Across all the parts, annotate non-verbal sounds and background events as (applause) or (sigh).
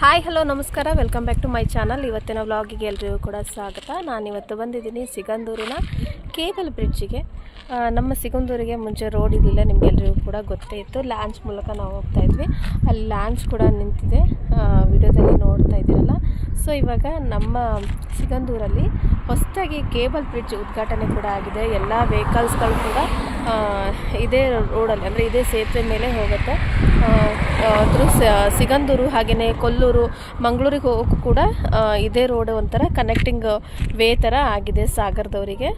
Hi hello ನಮಸ್ಕಾರ. Welcome back to my channel ಇವತ್ತಿನ ವ್ಲಾಗಿಗೆ ಎಲ್ರಿಗೂ ಕೂಡ ಸ್ವಾಗತ. ನಾನಿವತ್ತು ಬಂದಿದ್ದೀನಿ ಸಿಗಂದೂರಿನ ಕೇಬಲ್ ಬ್ರಿಡ್ಜಿಗೆ ನಮ್ಮ ಸಿಗಂದೂರಿಗೆ ಮುಂಚೆ ರೋಡ್ ಇರಲಿಲ್ಲ ನಿಮಗೆಲ್ರಿಗೂ ಕೂಡ ಗೊತ್ತೇ ಇತ್ತು. ಲಾಂಚ್ ಮೂಲಕ ನಾವು ಹೋಗ್ತಾ ಇದ್ವಿ. ಅಲ್ಲಿ ಲಾಂಚ್ ಕೂಡ ನಿಂತಿದೆ. ವಿಡಿಯೋದಲ್ಲಿ ನೋಡ್ತಾ ಇದ್ದೀರಲ್ಲ. ಸೊ ಇವಾಗ ನಮ್ಮ ಸಿಗಂದೂರಲ್ಲಿ ಹೊಸದಾಗಿ ಕೇಬಲ್ ಬ್ರಿಡ್ಜ್ ಉದ್ಘಾಟನೆ ಕೂಡ ಆಗಿದೆ. ಎಲ್ಲ ವೆಹಿಕಲ್ಸ್ಗಳು ಕೂಡ ಇದೇ ರೋಡಲ್ಲಿ ಅಂದರೆ ಇದೇ ಸೇತುವೆ ಮೇಲೆ ಹೋಗುತ್ತೆ. ಥ್ರೂ ಸಿಗಂದೂರು ಹಾಗೆಯೇ ಕೊಲ್ಲೂರು, ಮಂಗಳೂರಿಗೆ ಹೋಗೋಕ್ಕೂ ಕೂಡ ಇದೇ ರೋಡ್ ಒಂಥರ ಕನೆಕ್ಟಿಂಗ್ ವೇ ಥರ ಆಗಿದೆ ಸಾಗರದವರಿಗೆ.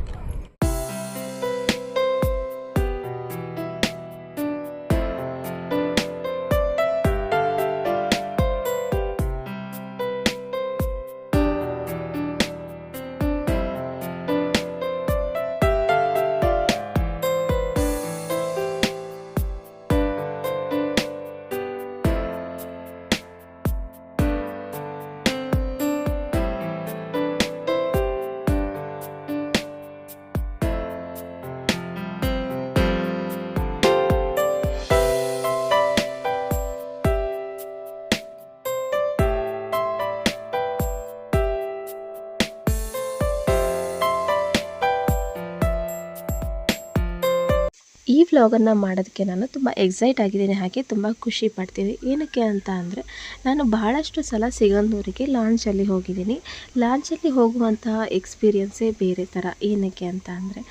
ಈ ವ್ಲಾಗನ್ನು ಮಾಡೋದಕ್ಕೆ ನಾನು ತುಂಬ ಎಕ್ಸೈಟ್ ಆಗಿದ್ದೀನಿ, ಹಾಗೆ ತುಂಬ ಖುಷಿ ಪಡ್ತೀನಿ. ಏನಕ್ಕೆ ಅಂತ ಅಂದರೆ, ನಾನು ಬಹಳಷ್ಟು ಸಲ ಸಿಗಂದೂರಿಗೆ ಲಾಂಚಲ್ಲಿ ಹೋಗಿದ್ದೀನಿ. ಲಾಂಚಲ್ಲಿ ಹೋಗುವಂತಹ ಎಕ್ಸ್ಪೀರಿಯನ್ಸೇ ಬೇರೆ ಥರ. ಏನಕ್ಕೆ ಅಂತ ಅಂದರೆ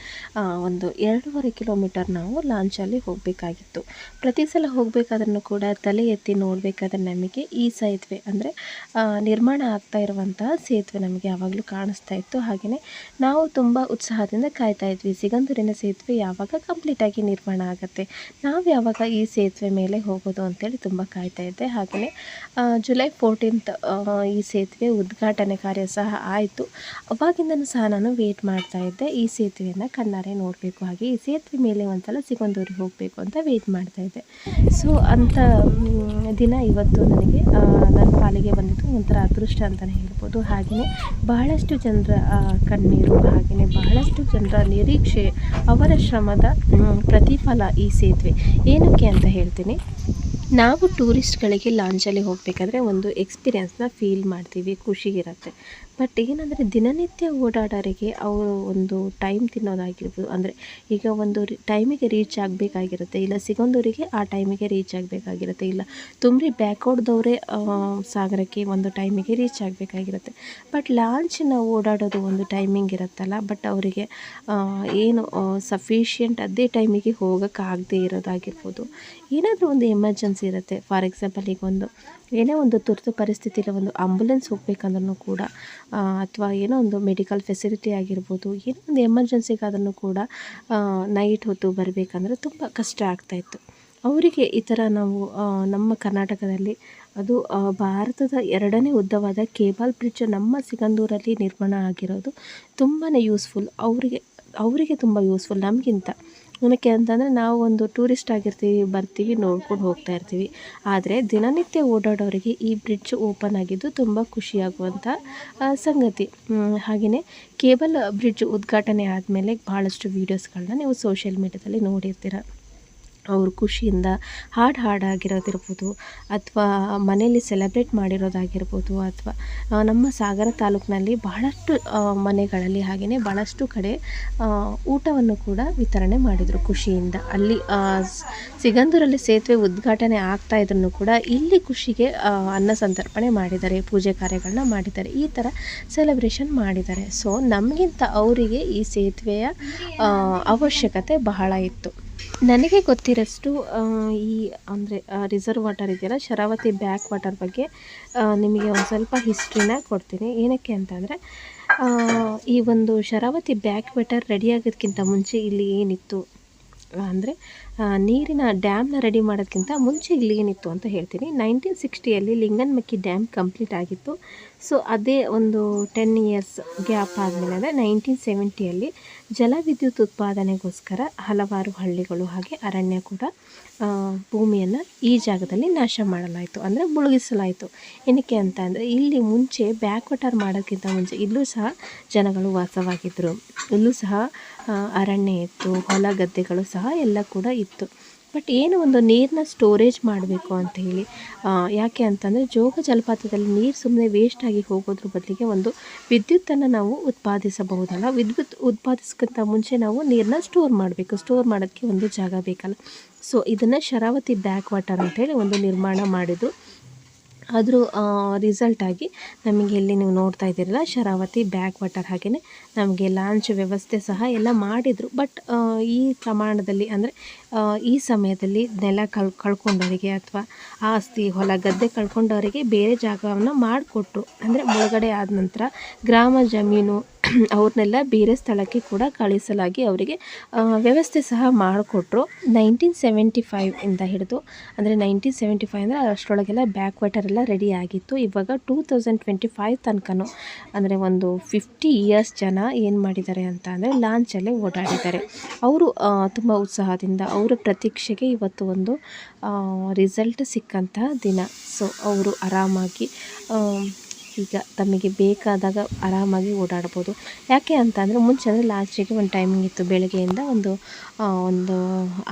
ಒಂದು ಎರಡೂವರೆ ಕಿಲೋಮೀಟರ್ ನಾವು ಲಾಂಚಲ್ಲಿ ಹೋಗಬೇಕಾಗಿತ್ತು. ಪ್ರತಿ ಸಲ ಹೋಗಬೇಕಾದ್ರೂ ಕೂಡ ತಲೆ ಎತ್ತಿ ನೋಡಬೇಕಾದ್ರೆ ನಮಗೆ ಈ ಸೇತುವೆ ಅಂದರೆ ನಿರ್ಮಾಣ ಆಗ್ತಾ ಇರುವಂತಹ ಸೇತುವೆ ನಮಗೆ ಯಾವಾಗಲೂ ಕಾಣಿಸ್ತಾ ಇತ್ತು. ಹಾಗೆಯೇ ನಾವು ತುಂಬ ಉತ್ಸಾಹದಿಂದ ಕಾಯ್ತಾ ಇದ್ವಿ. ಸಿಗಂದೂರಿನ ಸೇತುವೆ ಯಾವಾಗ ಕಂಪ್ಲೀಟ್ ಆಗಿ ನಿರ್ಮಾಣ ಆಗುತ್ತೆ. ನಾವು ಯಾವಾಗ ಈ ಸೇತುವೆ ಮೇಲೆ ಹೋಗೋದು ಅಂತೇಳಿ ತುಂಬ ಕಾಯ್ತಾ ಇದ್ದೆ. ಹಾಗೆಯೇ ಜುಲೈ ಫೋರ್ಟೀನ್ತ್ ಈ ಸೇತುವೆ ಉದ್ಘಾಟನೆ ಕಾರ್ಯ ಸಹ ಆಯಿತು. ಅವಾಗಿಂದನೂ ಸಹ ನಾನು ವೇಟ್ ಮಾಡ್ತಾ ಇದ್ದೆ. ಈ ಸೇತುವೆಯನ್ನು ಕಣ್ಣಾರೆ ನೋಡಬೇಕು. ಹಾಗೆ ಈ ಸೇತುವೆ ಮೇಲೆ ಒಂದ್ಸಲ ಸಿಗಂದೂರಿಗೆ ಹೋಗಬೇಕು ಅಂತ ವೇಟ್ ಮಾಡ್ತಾ ಇದ್ದೆ. ಸೊ ಅಂಥ ದಿನ ಇವತ್ತು ನನಗೆ ನನ್ನ ಪಾಲಿಗೆ ಬಂದಿದ್ದು ಒಂಥರ ಅದೃಷ್ಟ ಅಂತಲೇ ಹೇಳ್ಬೋದು. ಹಾಗೆಯೇ ಬಹಳಷ್ಟು ಜನರ ಕಣ್ಣೀರು ಹಾಗೆಯೇ ಬಹಳಷ್ಟು ಜನರ ನಿರೀಕ್ಷೆ, ಅವರ ಶ್ರಮದ ಪ್ರತಿಫಲ ಈ ಸೇತುವೆ. ಏನಕ್ಕೆ ಅಂತ ಹೇಳ್ತೀನಿ. ನಾವು ಟೂರಿಸ್ಟ್ಗಳಿಗೆ ಲಾಂಚಲ್ಲಿ ಹೋಗಬೇಕಾದ್ರೆ ಒಂದು ಎಕ್ಸ್ಪೀರಿಯನ್ಸ್ನ ಫೀಲ್ ಮಾಡ್ತೀವಿ ಖುಷಿ ಇರುತ್ತೆ ಬಟ್ ಏನಂದರೆ ದಿನನಿತ್ಯ ಓಡಾಡೋರಿಗೆ ಅವರು ಒಂದು ಟೈಮ್ ತಿನ್ನೋದಾಗಿರ್ಬೋದು. ಅಂದರೆ ಈಗ ಒಂದು ಟೈಮಿಗೆ ರೀಚ್ ಆಗಬೇಕಾಗಿರುತ್ತೆ. ಇಲ್ಲ ಸಿಗೊಂದವರಿಗೆ ಆ ಟೈಮಿಗೆ ರೀಚ್ ಆಗಬೇಕಾಗಿರುತ್ತೆ. ಇಲ್ಲ ತುಮ್ರಿ ಬ್ಯಾಕ್ವರ್ಡ್ದವರೇ ಸಾಗರಕ್ಕೆ ಒಂದು ಟೈಮಿಗೆ ರೀಚ್ ಆಗಬೇಕಾಗಿರುತ್ತೆ. ಬಟ್ ಲಾಂಚಿನ ಓಡಾಡೋದು ಒಂದು ಟೈಮಿಂಗ್ ಇರುತ್ತಲ್ಲ. ಬಟ್ ಅವರಿಗೆ ಏನು ಸಫಿಷಿಯೆಂಟ್ ಅದೇ ಟೈಮಿಗೆ ಹೋಗೋಕ್ಕಾಗದೇ ಇರೋದಾಗಿರ್ಬೋದು. ಏನಾದರೂ ಒಂದು ಎಮರ್ಜೆನ್ಸಿ ಇರುತ್ತೆ. ಫಾರ್ ಎಕ್ಸಾಂಪಲ್ ಈಗ ಒಂದು, ಏನೇ ಒಂದು ತುರ್ತು ಪರಿಸ್ಥಿತಿಯಲ್ಲಿ ಒಂದು ಆಂಬುಲೆನ್ಸ್ ಹೋಗಬೇಕಂದ್ರೂ ಕೂಡ ಅಥವಾ ಏನೋ ಒಂದು ಮೆಡಿಕಲ್ ಫೆಸಿಲಿಟಿ ಆಗಿರ್ಬೋದು, ಏನೋ ಒಂದು ಎಮರ್ಜೆನ್ಸಿಗಾದ್ರೂ ಕೂಡ ನೈಟ್ ಹೊತ್ತು ಬರಬೇಕಂದ್ರೆ ತುಂಬ ಕಷ್ಟ ಆಗ್ತಾಯಿತ್ತು ಅವರಿಗೆ ಈ ಥರ ನಾವು ನಮ್ಮ ಕರ್ನಾಟಕದಲ್ಲಿ ಅದು ಭಾರತದ ಎರಡನೇ ಉದ್ದವಾದ ಕೇಬಲ್ ಬ್ರಿಡ್ಜ್ ನಮ್ಮ ಸಿಗಂದೂರಲ್ಲಿ ನಿರ್ಮಾಣ ಆಗಿರೋದು ತುಂಬಾ ಯೂಸ್ಫುಲ್ ಅವರಿಗೆ ಅವರಿಗೆ ತುಂಬ ಯೂಸ್ಫುಲ್ ನಮಗಿಂತ. ಏನಕ್ಕೆ ಅಂತಂದರೆ ನಾವು ಒಂದು ಟೂರಿಸ್ಟ್ ಆಗಿರ್ತೀವಿ, ಬರ್ತೀವಿ, ನೋಡ್ಕೊಂಡು ಹೋಗ್ತಾ ಇರ್ತೀವಿ. ಆದರೆ ದಿನನಿತ್ಯ ಓಡಾಡೋರಿಗೆ ಈ ಬ್ರಿಡ್ಜ್ ಓಪನ್ ಆಗಿದ್ದು ತುಂಬ ಖುಷಿಯಾಗುವಂಥ ಸಂಗತಿ. ಹಾಗೆಯೇ ಕೇಬಲ್ ಬ್ರಿಡ್ಜ್ ಉದ್ಘಾಟನೆ ಆದಮೇಲೆ ಭಾಳಷ್ಟು ವೀಡಿಯೋಸ್ಗಳನ್ನ ನೀವು ಸೋಷಿಯಲ್ ಮೀಡ್ಯಾದಲ್ಲಿ ನೋಡಿರ್ತೀರ. ಅವರು ಖುಷಿಯಿಂದ ಹಾಡು ಹಾಡಾಗಿರೋದಿರ್ಬೋದು ಅಥವಾ ಮನೆಯಲ್ಲಿ ಸೆಲೆಬ್ರೇಟ್ ಮಾಡಿರೋದಾಗಿರ್ಬೋದು ಅಥವಾ ನಮ್ಮ ಸಾಗರ ತಾಲೂಕಿನಲ್ಲಿ ಬಹಳಷ್ಟು ಮನೆಗಳಲ್ಲಿ ಹಾಗೆಯೇ ಬಹಳಷ್ಟು ಕಡೆ ಊಟವನ್ನು ಕೂಡ ವಿತರಣೆ ಮಾಡಿದರು ಖುಷಿಯಿಂದ. ಅಲ್ಲಿ ಸಿಗಂದೂರಲ್ಲಿ ಸೇತುವೆ ಉದ್ಘಾಟನೆ ಆಗ್ತಾ ಇದ್ರೂ ಕೂಡ ಇಲ್ಲಿ ಖುಷಿಗೆ ಅನ್ನ ಸಂತರ್ಪಣೆ ಮಾಡಿದ್ದಾರೆ, ಪೂಜೆ ಕಾರ್ಯಗಳನ್ನ ಮಾಡಿದ್ದಾರೆ, ಈ ಥರ ಸೆಲೆಬ್ರೇಷನ್ ಮಾಡಿದ್ದಾರೆ. ಸೊ, ನಮಗಿಂತ ಅವರಿಗೆ ಈ ಸೇತುವೆಯ ಅವಶ್ಯಕತೆ ಬಹಳ ಇತ್ತು. ನನಗೆ ಗೊತ್ತಿರೋಷ್ಟು ಈ ಅಂದರೆ ರಿಸರ್ವ್ ವಾಟರ್ ಇದೆಯಲ್ಲ, ಶರಾವತಿ ಬ್ಯಾಕ್ ವಾಟರ್ ಬಗ್ಗೆ ನಿಮಗೆ ಒಂದು ಸ್ವಲ್ಪ ಹಿಸ್ಟ್ರಿನ ಕೊಡ್ತೀನಿ. ಏನಕ್ಕೆ ಅಂತಂದರೆ ಈ ಒಂದು ಶರಾವತಿ ಬ್ಯಾಕ್ ವಾಟರ್ ರೆಡಿ ಆಗೋದಕ್ಕಿಂತ ಮುಂಚೆ ಇಲ್ಲಿ ಏನಿತ್ತು, ಅಂದರೆ ನೀರಿನ ಡ್ಯಾಮ್ನ ರೆಡಿ ಮಾಡೋದಕ್ಕಿಂತ ಮುಂಚೆ ಇಲ್ಲಿ ಏನಿತ್ತು ಅಂತ ಹೇಳ್ತೀನಿ. ನೈನ್ಟೀನ್ ಸಿಕ್ಸ್ಟಿಯಲ್ಲಿ ಲಿಂಗನ್ಮಕ್ಕಿ ಡ್ಯಾಮ್ ಕಂಪ್ಲೀಟ್ ಆಗಿತ್ತು. ಸೊ ಅದೇ ಒಂದು ಟೆನ್ ಇಯರ್ಸ್ ಗ್ಯಾಪ್ ಆದಮೇಲೆ ಅಂದರೆ ನೈನ್ಟೀನ್ ಸೆವೆಂಟಿಯಲ್ಲಿ ಜಲವಿದ್ಯುತ್ ಉತ್ಪಾದನೆಗೋಸ್ಕರ ಹಲವಾರು ಹಳ್ಳಿಗಳು ಹಾಗೆ ಅರಣ್ಯ ಕೂಡ ಭೂಮಿಯನ್ನು ಈ ಜಾಗದಲ್ಲಿ ನಾಶ ಮಾಡಲಾಯಿತು. ಅಂದರೆ ಮುಳುಗಿಸಲಾಯಿತು. ಏನಕ್ಕೆ ಅಂತ ಅಂದರೆ ಇಲ್ಲಿ ಮುಂಚೆ ಬ್ಯಾಕ್ ವಾಟರ್ ಮಾಡೋಕ್ಕಿಂತ ಮುಂಚೆ ಇಲ್ಲೂ ಸಹ ಜನಗಳು ವಾಸವಾಗಿದ್ದರು ಇಲ್ಲೂ ಸಹ ಅರಣ್ಯ ಇತ್ತು, ಹೊಲ ಗದ್ದೆಗಳು ಸಹ ಎಲ್ಲ ಕೂಡ ಇತ್ತು. ಬಟ್ ಏನು ಒಂದು ನೀರನ್ನ ಸ್ಟೋರೇಜ್ ಮಾಡಬೇಕು ಅಂತ ಹೇಳಿ ಯಾಕೆ ಅಂತಂದರೆ ಜೋಗ ಜಲಪಾತದಲ್ಲಿ ನೀರು ಸುಮ್ಮನೆ ವೇಸ್ಟ್ ಆಗಿ ಹೋಗೋದ್ರ ಬದಲಿಗೆ ಒಂದು ವಿದ್ಯುತ್ತನ್ನು ನಾವು ಉತ್ಪಾದಿಸಬಹುದಲ್ಲ. ವಿದ್ಯುತ್ ಉತ್ಪಾದಿಸೋಕ್ಕಿಂತ ಮುಂಚೆ ನಾವು ನೀರನ್ನ ಸ್ಟೋರ್ ಮಾಡಬೇಕು. ಸ್ಟೋರ್ ಮಾಡೋಕ್ಕೆ ಒಂದು ಜಾಗ ಬೇಕಲ್ಲ. ಸೊ ಇದನ್ನು ಶರಾವತಿ ಬ್ಯಾಕ್ ವಾಟರ್ ಅಂತೇಳಿ ಒಂದು ನಿರ್ಮಾಣ ಮಾಡಿದ್ರು. ಅದ್ರ ರಿಸಲ್ಟ್ ಆಗಿ ನಮಗೆ ಇಲ್ಲಿ ನೀವು ನೋಡ್ತಾ ಇದ್ದೀರಲ್ಲ, ಶರಾವತಿ ಬ್ಯಾಕ್ ವಾಟರ್ ಹಾಗೆಯೇ ನಮಗೆ ಲಾಂಚ್ ವ್ಯವಸ್ಥೆ ಸಹ ಎಲ್ಲ ಮಾಡಿದರು. ಬಟ್ ಈ ಪ್ರಮಾಣದಲ್ಲಿ ಅಂದರೆ ಈ ಸಮಯದಲ್ಲಿ ನೆಲ ಕಳ್, ಕಳ್ಕೊಂಡವರಿಗೆ ಅಥವಾ ಆಸ್ತಿ, ಹೊಲ, ಗದ್ದೆ ಕಳ್ಕೊಂಡವರಿಗೆ ಬೇರೆ ಜಾಗವನ್ನು ಮಾಡಿಕೊಟ್ರು. ಅಂದರೆ ಮುಳುಗಡೆ ಆದ ನಂತರ ಗ್ರಾಮ ಜಮೀನು (clears throat) ಅವ್ರನ್ನೆಲ್ಲ ಬೇರೆ ಸ್ಥಳಕ್ಕೆ ಕೂಡ ಕಳಿಸಲಾಗಿ ಅವರಿಗೆ ವ್ಯವಸ್ಥೆ ಸಹ ಮಾಡಿಕೊಟ್ರು. ನೈನ್ಟೀನ್ ಸೆವೆಂಟಿ ಫೈವ್ ಇಂದ ಹಿಡಿದು, ಅಂದರೆ ನೈನ್ಟೀನ್ ಸೆವೆಂಟಿ ಫೈವ್ ಅಂದರೆ ಅಷ್ಟರೊಳಗೆಲ್ಲ ಬ್ಯಾಕ್ ವಾಟರ್ ಎಲ್ಲ ರೆಡಿ ಆಗಿತ್ತು. ಇವಾಗ ಟೂ ತೌಸಂಡ್ ಟ್ವೆಂಟಿ ಫೈವ್ ತನಕನೂ, ಅಂದರೆ ಒಂದು ಫಿಫ್ಟಿ ಇಯರ್ಸ್ ಜನ ಏನು ಮಾಡಿದ್ದಾರೆ ಅಂತ ಅಂದರೆ ಲಾಂಚಲ್ಲೇ ಓಡಾಡಿದ್ದಾರೆ. ಅವರು ತುಂಬ ಉತ್ಸಾಹದಿಂದ, ಅವರ ಪ್ರತೀಕ್ಷೆಗೆ ಇವತ್ತು ಒಂದು ರಿಸಲ್ಟ್ ಸಿಕ್ಕಂತಹ ದಿನ. ಸೊ ಅವರು ಆರಾಮಾಗಿ ಈಗ ತಮಗೆ ಬೇಕಾದಾಗ ಆರಾಮಾಗಿ ಓಡಾಡ್ಬೋದು. ಯಾಕೆ ಅಂತ ಅಂದರೆ ಮುಂಚೆ ಅಂದರೆ ಲಾಸ್ಟಿಗೆ ಒಂದು ಟೈಮಿಂಗ್ ಇತ್ತು ಬೆಳಗ್ಗೆಯಿಂದ ಒಂದು ಒಂದು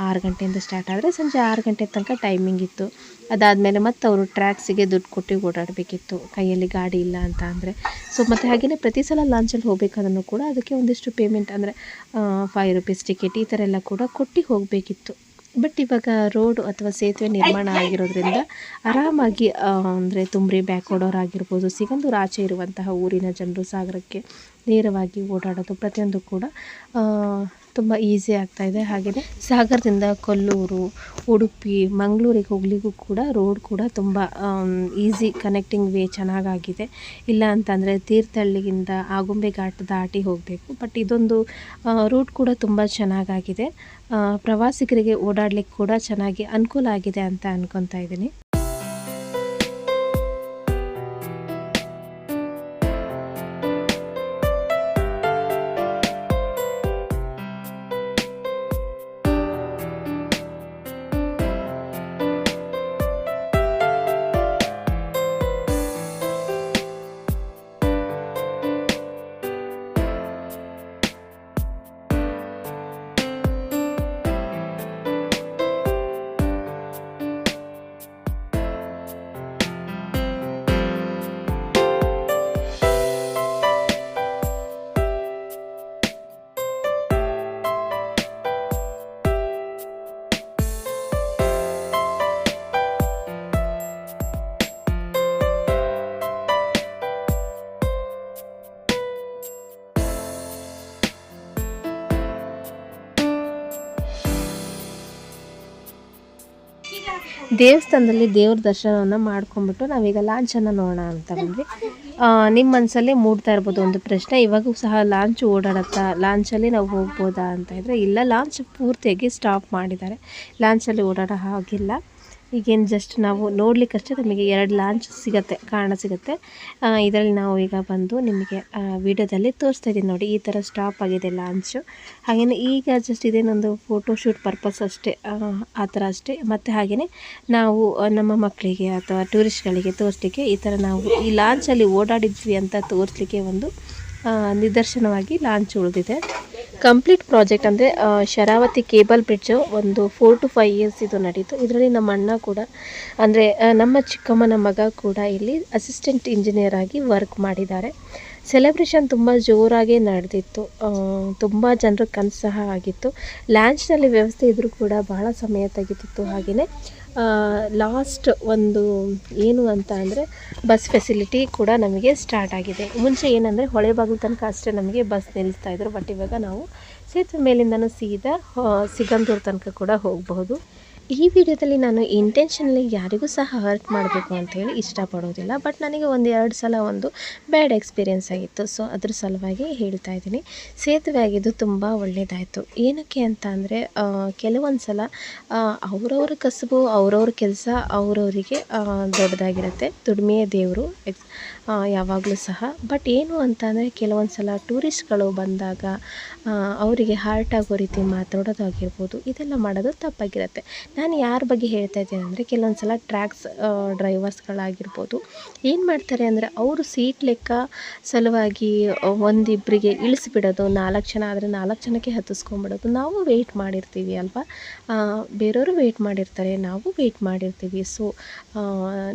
ಆರು ಗಂಟೆಯಿಂದ ಸ್ಟಾರ್ಟ್ ಆದರೆ ಸಂಜೆ ಆರು ಗಂಟೆ ತನಕ ಟೈಮಿಂಗ್ ಇತ್ತು. ಅದಾದಮೇಲೆ ಮತ್ತೆ ಅವರು ಟ್ರ್ಯಾಕ್ಸಿಗೆ ದುಡ್ಡು ಕೊಟ್ಟು ಓಡಾಡಬೇಕಿತ್ತು. ಕೈಯಲ್ಲಿ ಗಾಡಿ ಇಲ್ಲ ಅಂತ ಅಂದರೆ. ಸೊ ಮತ್ತು ಹಾಗೆಯೇ ಪ್ರತಿ ಸಲ ಲಾಂಚಲ್ಲಿ ಹೋಗಬೇಕಾದ್ರೂ ಕೂಡ ಅದಕ್ಕೆ ಒಂದಿಷ್ಟು ಪೇಮೆಂಟ್ ಅಂದರೆ ಫೈವ್ ರುಪೀಸ್ ಟಿಕೆಟ್ ಈ ಥರ ಎಲ್ಲ ಕೂಡ ಕೊಟ್ಟು ಹೋಗಬೇಕಿತ್ತು. ಬಟ್ ಇವಾಗ ರೋಡ್ ಅಥವಾ ಸೇತುವೆ ನಿರ್ಮಾಣ ಆಗಿರೋದ್ರಿಂದ ಆರಾಮಾಗಿ ಅಂದರೆ ತುಂಬ್ರಿ ಬ್ಯಾಕ್ವರ್ಡರ್ ಆಗಿರ್ಬೋದು ಸಿಗಂದೂರು ಆಚೆ ಇರುವಂತಹ ಊರಿನ ಜನರು ಸಾಗರಕ್ಕೆ ನೇರವಾಗಿ ಓಡಾಡೋದು ಪ್ರತಿಯೊಂದು ಕೂಡ ತುಂಬ ಈಸಿ ಆಗ್ತಾಯಿದೆ ಹಾಗೆಯೇ ಸಾಗರದಿಂದ ಕೊಲ್ಲೂರು, ಉಡುಪಿ, ಮಂಗಳೂರಿಗೆ ಹೋಗ್ಲಿಕ್ಕೂ ಕೂಡ ರೋಡ್ ಕೂಡ ತುಂಬ ಈಸಿ ಕನೆಕ್ಟಿಂಗ್ ವೇ ಚೆನ್ನಾಗಾಗಿದೆ. ಇಲ್ಲ ಅಂತಂದರೆ ತೀರ್ಥಹಳ್ಳಿಯಿಂದ ಆಗುಂಬೆ ಘಾಟ್ ದಾಟಿ ಹೋಗಬೇಕು. ಬಟ್ ಇದೊಂದು ರೂಟ್ ಕೂಡ ತುಂಬ ಚೆನ್ನಾಗಾಗಿದೆ. ಪ್ರವಾಸಿಗರಿಗೆ ಓಡಾಡ್ಲಿಕ್ಕೆ ಕೂಡ ಚೆನ್ನಾಗಿ ಅನುಕೂಲ ಆಗಿದೆ ಅಂತ ಅನ್ಕೊತಾ ಇದ್ದೀನಿ. ದೇವಸ್ಥಾನದಲ್ಲಿ ದೇವ್ರ ದರ್ಶನವನ್ನು ಮಾಡ್ಕೊಂಡ್ಬಿಟ್ಟು ನಾವೀಗ ಲಾಂಚನ್ನು ನೋಡೋಣ ಅಂತ ಬಂದ್ವಿ. ನಿಮ್ಮ ಮನಸ್ಸಲ್ಲಿ ಮೂಡ್ತಾ ಇರ್ಬೋದು ಒಂದು ಪ್ರಶ್ನೆ. ಇವಾಗೂ ಸಹ ಲಾಂಚ್ ಓಡಾಡುತ್ತಾ ಲಾಂಚಲ್ಲಿ ನಾವು ಹೋಗ್ಬೋದಾ ಅಂತ ಇದ್ದರೆ ಇಲ್ಲ, ಲಾಂಚ್ ಪೂರ್ತಿಯಾಗಿ ಸ್ಟಾಪ್ ಮಾಡಿದ್ದಾರೆ. ಲಾಂಚಲ್ಲಿ ಓಡಾಡೋ ಹಾಗಿಲ್ಲ. ಈಗೇನು ಜಸ್ಟ್ ನಾವು ನೋಡಲಿಕ್ಕಷ್ಟೇ ನಮಗೆ ಎರಡು ಲಾಂಚ್ ಸಿಗುತ್ತೆ ಕಾರಣ ಸಿಗುತ್ತೆ. ಇದರಲ್ಲಿ ನಾವು ಈಗ ಬಂದು ನಿಮಗೆ ವಿಡಿಯೋದಲ್ಲಿ ತೋರಿಸ್ತಾ ಇದ್ದೀನಿ ನೋಡಿ ಈ ಥರ ಸ್ಟಾಪ್ ಆಗಿದೆ ಲಾಂಚು ಹಾಗೆಯೇ ಈಗ ಜಸ್ಟ್ ಇದೇನೊಂದು ಫೋಟೋಶೂಟ್ ಪರ್ಪಸ್ ಅಷ್ಟೇ ಆ, ಥರ ಅಷ್ಟೇ. ಮತ್ತು ಹಾಗೆಯೇ ನಾವು ನಮ್ಮ ಮಕ್ಕಳಿಗೆ ಅಥವಾ ಟೂರಿಸ್ಟ್ಗಳಿಗೆ ತೋರಿಸ್ಲಿಕ್ಕೆ ಈ ಥರ ನಾವು ಈ ಲಾಂಚಲ್ಲಿ ಓಡಾಡಿದ್ವಿ ಅಂತ ತೋರಿಸ್ಲಿಕ್ಕೆ ಒಂದು ನಿದರ್ಶನವಾಗಿ ಲಾಂಚ್ ಉಳಿದಿದೆ. ಕಂಪ್ಲೀಟ್ ಪ್ರಾಜೆಕ್ಟ್ ಅಂದರೆ ಶರಾವತಿ ಕೇಬಲ್ ಬ್ರಿಡ್ಜು ಒಂದು ಫೋರ್ ಟು ಫೈವ್ ಇಯರ್ಸ್ ಇದು ನಡೀತು. ಇದರಲ್ಲಿ ನಮ್ಮ ಅಣ್ಣ ಕೂಡ, ಅಂದರೆ ನಮ್ಮ ಚಿಕ್ಕಮ್ಮನ ಮಗ ಕೂಡ ಇಲ್ಲಿ ಅಸಿಸ್ಟೆಂಟ್ ಇಂಜಿನಿಯರ್ ಆಗಿ ವರ್ಕ್ ಮಾಡಿದ್ದಾರೆ. ಸೆಲೆಬ್ರೇಷನ್ ತುಂಬ ಜೋರಾಗಿ ನಡೆದಿತ್ತು. ತುಂಬ ಜನರ ಕನಸು ಸಹ ಆಗಿತ್ತು. ಲ್ಯಾಂಚ್ನಲ್ಲಿ ವ್ಯವಸ್ಥೆ ಇದ್ದರೂ ಕೂಡ ಬಹಳ ಸಮಯ ತೆಗಿತಿತ್ತು ಹಾಗೆಯೇ ಲಾಸ್ಟ್ ಒಂದು ಏನು ಅಂತ ಅಂದರೆ ಬಸ್ ಫೆಸಿಲಿಟಿ ಕೂಡ ನಮಗೆ ಸ್ಟಾರ್ಟ್ ಆಗಿದೆ. ಮುಂಚೆ ಏನಂದರೆ ಹೊಳೆ ಬಾಗಿಲು ತನಕ ಅಷ್ಟೇ ನಮಗೆ ಬಸ್ ನಿಲ್ಲಿಸ್ತಾ ಇದ್ದರು ಬಟ್ ಇವಾಗ ನಾವು ಸೇತುವೆ ಮೇಲಿಂದನೂ ಸೀದಾ ಸಿಗಂದೂರು ತನಕ ಕೂಡ ಹೋಗಬಹುದು. ಈ ವಿಡಿಯೋದಲ್ಲಿ ನಾನು ಇಂಟೆನ್ಷನಲ್ಲಿ ಯಾರಿಗೂ ಸಹ ಹರ್ಟ್ ಮಾಡಬೇಕು ಅಂತ ಹೇಳಿ ಇಷ್ಟಪಡೋದಿಲ್ಲ ಬಟ್ ನನಗೆ ಒಂದು ಎರಡು ಸಲ ಒಂದು ಬ್ಯಾಡ್ ಎಕ್ಸ್ಪೀರಿಯೆನ್ಸ್ ಆಗಿತ್ತು. ಸೊ ಅದ್ರ ಸಲುವಾಗಿ ಹೇಳ್ತಾ ಇದ್ದೀನಿ. ಸೇತುವೆ ಆಗಿದ್ದು ತುಂಬ ಒಳ್ಳೆಯದಾಯಿತು ಏನಕ್ಕೆ ಅಂತ ಅಂದರೆ ಕೆಲವೊಂದು ಸಲ ಅವರವ್ರ ಕಸುಬು, ಅವ್ರವ್ರ ಕೆಲಸ ಅವರವರಿಗೆ ದೊಡ್ಡದಾಗಿರುತ್ತೆ. ದುಡಿಮೆಯ ದೇವರು ಯಾವಾಗಲೂ ಸಹ. ಬಟ್ ಏನು ಅಂತ ಅಂದರೆ, ಕೆಲವೊಂದು ಸಲ ಟೂರಿಸ್ಟ್ಗಳು ಬಂದಾಗ ಅವರಿಗೆ ಹಾರ್ಟ್ ಆಗೋ ರೀತಿ ಮಾತಾಡೋದಾಗಿರ್ಬೋದು, ಇದೆಲ್ಲ ಮಾಡೋದು ತಪ್ಪಾಗಿರುತ್ತೆ. ನಾನು ಯಾರ ಬಗ್ಗೆ ಹೇಳ್ತಾ ಇದ್ದೀನಿ ಅಂದರೆ ಕೆಲವೊಂದು ಸಲ ಟ್ರ್ಯಾಕ್ಸ್ ಡ್ರೈವರ್ಸ್ಗಳಾಗಿರ್ಬೋದು. ಏನು ಮಾಡ್ತಾರೆ ಅಂದರೆ ಅವರು ಸೀಟ್ ಲೆಕ್ಕ ಸಲುವಾಗಿ ಒಂದಿಬ್ಬರಿಗೆ ಇಳಿಸ್ಬಿಡೋದು, ನಾಲ್ಕು ಜನ ಆದರೆ ನಾಲ್ಕು ಜನಕ್ಕೆ ಹತ್ತಿಸ್ಕೊಂಬಿಡೋದು, ನಾವು ವೆಯ್ಟ್ ಮಾಡಿರ್ತೀವಿ ಅಲ್ವಾ? ಬೇರೆಯವರು ವೆಯ್ಟ್ ಮಾಡಿರ್ತಾರೆ, ನಾವು ವೆಯ್ಟ್ ಮಾಡಿರ್ತೀವಿ. ಸೊ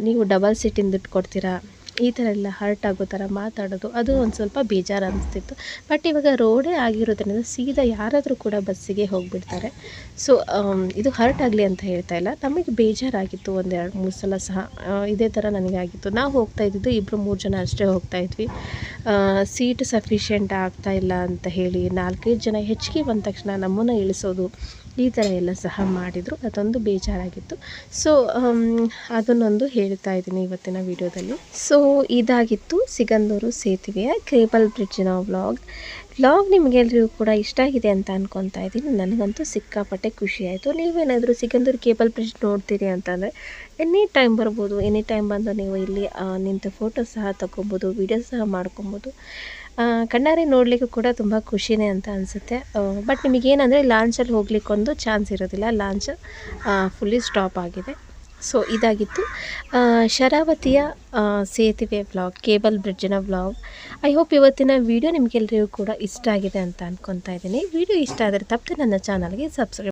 ನೀವು ಡಬಲ್ ಸೀಟಿಂದ ದುಡ್ಡು ಕೊಡ್ತೀರಾ ಈ ಥರ ಎಲ್ಲ ಹರ್ಟ್ ಆಗೋ ಥರ ಮಾತಾಡೋದು, ಅದು ಒಂದು ಸ್ವಲ್ಪ ಬೇಜಾರು ಅನಿಸ್ತಿತ್ತು. ಬಟ್ ಇವಾಗ ರೋಡೇ ಆಗಿರೋದ್ರಿಂದ ಸೀದಾ ಯಾರಾದರೂ ಕೂಡ ಬಸ್ಸಿಗೆ ಹೋಗಿಬಿಡ್ತಾರೆ. ಸೊ ಇದು ಹರ್ಟ್ ಆಗಲಿ ಅಂತ ಹೇಳ್ತಾ ಇಲ್ಲ. ನಮಗೆ ಬೇಜಾರಾಗಿತ್ತು ಒಂದು ಎರಡು ಮೂರು ಸಲ ಸಹ. ಇದೇ ಥರ ನನಗೆ ಆಗಿತ್ತು ನಾವು ಹೋಗ್ತಾ ಇದ್ದಿದ್ದು ಇಬ್ಬರು ಮೂರು ಜನ ಅಷ್ಟೇ ಹೋಗ್ತಾ ಇದ್ವಿ. ಸೀಟ್ ಸಫಿಷಿಯೆಂಟ್ ಆಗ್ತಾ ಇಲ್ಲ ಅಂತ ಹೇಳಿ ನಾಲ್ಕೈದು ಜನ ಹೆಚ್ಚಿಗೆ ಬಂದ ತಕ್ಷಣ ನಮ್ಮನ್ನು ಇಳಿಸೋದು ಈ ಥರ ಎಲ್ಲ ಸಹ ಮಾಡಿದರು, ಅದೊಂದು ಬೇಜಾರಾಗಿತ್ತು. ಸೊ ಅದನ್ನೊಂದು ಹೇಳ್ತಾ ಇದ್ದೀನಿ ಇವತ್ತಿನ ವಿಡಿಯೋದಲ್ಲಿ. ಸೊ ಇದಾಗಿತ್ತು ಸಿಗಂದೂರು ಸೇತುವೆಯ ಕೇಬಲ್ ಬ್ರಿಡ್ಜಿನ ವ್ಲಾಗ್ ವ್ಲಾಗ್ ನಿಮಗೆಲ್ಲರಿಗೂ ಕೂಡ ಇಷ್ಟ ಆಗಿದೆ ಅಂತ ಅನ್ಕೊತಾ ಇದ್ದೀನಿ. ನನಗಂತೂ ಸಿಕ್ಕಾಪಟ್ಟೆ ಖುಷಿ ಆಯಿತು. ನೀವೇನಾದರೂ ಸಿಗಂದೂರು ಕೇಬಲ್ ಬ್ರಿಡ್ಜ್ ನೋಡ್ತೀರಿ ಅಂತಂದರೆ, ಎನಿ ಟೈಮ್ ಬರ್ಬೋದು. ಎನಿ ಟೈಮ್ ಬಂದು ನೀವು ಇಲ್ಲಿ ನಿಂತು ಫೋಟೋ ಸಹ ತಗೊಬೋದು ವೀಡಿಯೋ ಸಹ ಮಾಡ್ಕೊಬೋದು. ಕಣ್ಣಾರೆ ನೋಡಲಿಕ್ಕೂ ಕೂಡ ತುಂಬ ಖುಷಿನೇ ಅಂತ ಅನಿಸುತ್ತೆ. ಬಟ್ ನಿಮಗೇನಂದರೆ ಲಾಂಚಲ್ಲಿ ಹೋಗ್ಲಿಕ್ಕೊಂದು ಚಾನ್ಸ್ ಇರೋದಿಲ್ಲ. ಲಾಂಚ್ ಫುಲ್ಲಿ ಸ್ಟಾಪ್ ಆಗಿದೆ. ಸೊ ಇದಾಗಿತ್ತು. ಶರಾವತಿಯ ಸೇತುವೆ ವ್ಲಾಗ್ ಕೇಬಲ್ ಬ್ರಿಡ್ಜಿನ ವ್ಲಾಗ್ ಐ ಹೋಪ್ ಇವತ್ತಿನ ವಿಡಿಯೋ ನಿಮಗೆಲ್ಲರಿಗೂ ಕೂಡ ಇಷ್ಟ ಆಗಿದೆ ಅಂತ ಅನ್ಕೊತಾ ಇದ್ದೀನಿ. ವಿಡಿಯೋ ಇಷ್ಟ ಆದರೆ ತಪ್ಪದೆ ನನ್ನ ಚಾನಲ್ಗೆ ಸಬ್ಸ್ಕ್ರೈಬ್